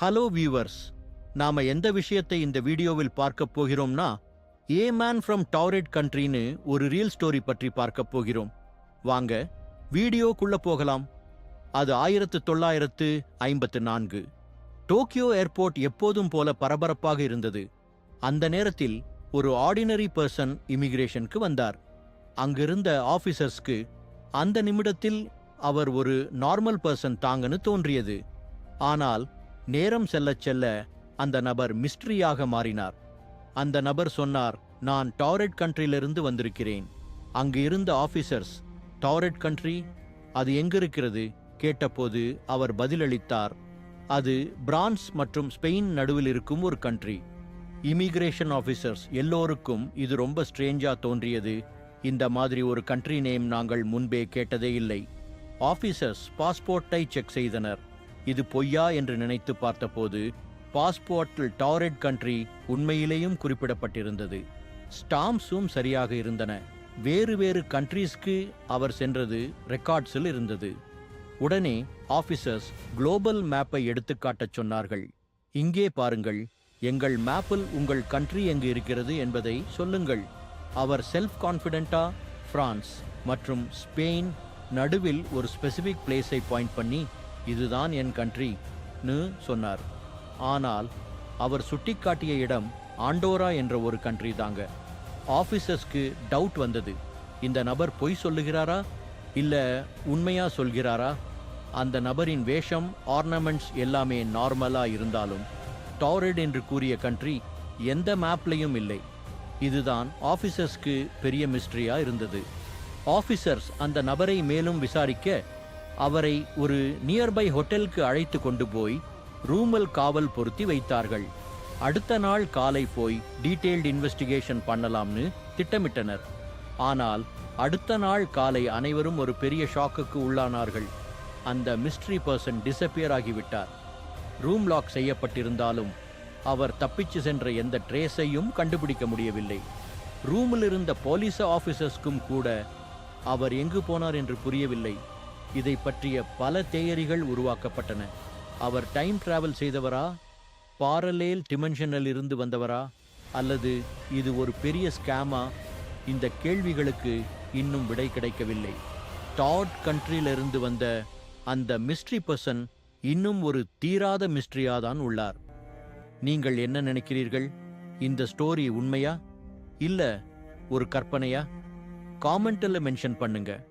Hello viewers நாம எந்த விஷயத்தை இந்த வீடியோவில் பார்க்க போகிறோம்னா ஏ மேன் ஃப்ரம் டாரெட் கண்ட்ரின்னு ஒரு ரியல் ஸ்டோரி பற்றி பார்க்க போகிறோம். வாங்க வீடியோக்குள்ள போகலாம். அது ஆயிரத்து தொள்ளாயிரத்து ஐம்பத்து நான்கு. டோக்கியோ ஏர்போர்ட் எப்போதும் போல பரபரப்பாக இருந்தது. அந்த நேரத்தில் ஒரு ஆர்டினரி பர்சன் இமிகிரேஷனுக்கு வந்தார். அங்கிருந்த ஆபீசர்ஸ்க்கு அந்த நிமிடத்தில் அவர் ஒரு நார்மல் பர்சன் தாங்கன்னு தோன்றியது. ஆனால் நேரம் செல்லச் செல்ல அந்த நபர் மிஸ்ட்ரியாக மாறினார். அந்த நபர் சொன்னார் நான் டாரெட் கண்ட்ரியிலிருந்து வந்திருக்கிறேன். அங்கு இருந்த ஆபீசர்ஸ் டாரெட் கண்ட்ரி அது எங்கிருக்கிறது? கேட்டபோது அவர் பதிலளித்தார் அது பிரான்ஸ் மற்றும் ஸ்பெயின் நடுவில் இருக்கும் ஒரு கண்ட்ரி. இமிகிரேஷன் ஆபீசர்ஸ் எல்லோருக்கும் இது ரொம்ப ஸ்ட்ரேஞ்சா தோன்றியது. இந்த மாதிரி ஒரு கண்ட்ரி நேம் நாங்கள் முன்பே கேட்டதே இல்லை. ஆபீசர்ஸ் பாஸ்போர்ட்டை செக் செய்தனர். இது பொய்யா என்று நினைத்து பார்த்தபோது பாஸ்போர்ட்டில் டாரெட் கண்ட்ரி உண்மையிலேயும் குறிப்பிடப்பட்டிருந்தது. ஸ்டாம்ப்ஸும் சரியாக இருந்தன. வேறு வேறு கண்ட்ரீஸ்க்கு அவர் சென்றது ரெக்கார்ட்ஸில் இருந்தது. உடனே ஆபீசர்ஸ் குளோபல் மேப்பை எடுத்துக்காட்டச் சொன்னார்கள். இங்கே பாருங்கள் எங்கள் மேப்பில் உங்கள் கண்ட்ரி எங்கு இருக்கிறது என்பதை சொல்லுங்கள். அவர் செல்ஃப் கான்ஃபிடென்ட்டா பிரான்ஸ் மற்றும் ஸ்பெயின் நடுவில் ஒரு ஸ்பெசிஃபிக் பிளேஸை பாயிண்ட் பண்ணி இதுதான் என் கண்ட்ரின்னு சொன்னார். ஆனால் அவர் சுட்டிக்காட்டிய இடம் ஆண்டோரா என்ற ஒரு கண்ட்ரி தாங்க. ஆஃபீஸர்ஸ்க்கு டவுட் வந்தது. இந்த நபர் பொய் சொல்லுகிறாரா? இல்லை உண்மையா சொல்கிறாரா? அந்த நபரின் வேஷம் ஆர்னமெண்ட்ஸ் எல்லாமே நார்மலா இருந்தாலும் டாரிட் என்று கூறிய கண்ட்ரி எந்த மேப்லையும் இல்லை. இதுதான் ஆஃபீஸர்ஸ்க்கு பெரிய மிஸ்ட்ரியா இருந்தது. ஆஃபீஸர்ஸ் அந்த நபரை மேலும் விசாரிக்க அவரை ஒரு நியர்பை ஹோட்டலுக்கு அழைத்து கொண்டு போய் ரூமல் காவல் பொருத்தி வைத்தார்கள். அடுத்த நாள் காலை போய் டீடைல்டு இன்வெஸ்டிகேஷன் பண்ணலாம்னு திட்டமிட்டனர். ஆனால் அடுத்த நாள் காலை அனைவரும் ஒரு பெரிய ஷாக்குக்கு உள்ளானார்கள். அந்த மிஸ்ட்ரி பர்சன் டிசப்பியர் ஆகிவிட்டார். ரூம் லாக் செய்யப்பட்டிருந்தாலும் அவர் தப்பிச்சு சென்ற எந்த ட்ரேஸையும் கண்டுபிடிக்க முடியவில்லை. ரூமில் இருந்த போலீஸ் ஆஃபீஸர்ஸ்க்கும் கூட அவர் எங்கு போனார் என்று புரியவில்லை. இதை பற்றிய பல தேயரிகள் உருவாக்கப்பட்டன. அவர் டைம் டிராவல் செய்தவரா? பாரலேல் டிமென்ஷனில் இருந்து வந்தவரா? அல்லது இது ஒரு பெரிய ஸ்கேமா? இந்த கேள்விகளுக்கு இன்னும் விடை கிடைக்கவில்லை. டாட் கண்ட்ரியிலிருந்து வந்த அந்த மிஸ்ட்ரி பர்சன் இன்னும் ஒரு தீராத மிஸ்ட்ரியாதான் உள்ளார். நீங்கள் என்ன நினைக்கிறீர்கள்? இந்த ஸ்டோரி உண்மையா? இல்லை ஒரு கற்பனையா? காமெண்ட்டில் மென்ஷன் பண்ணுங்கள்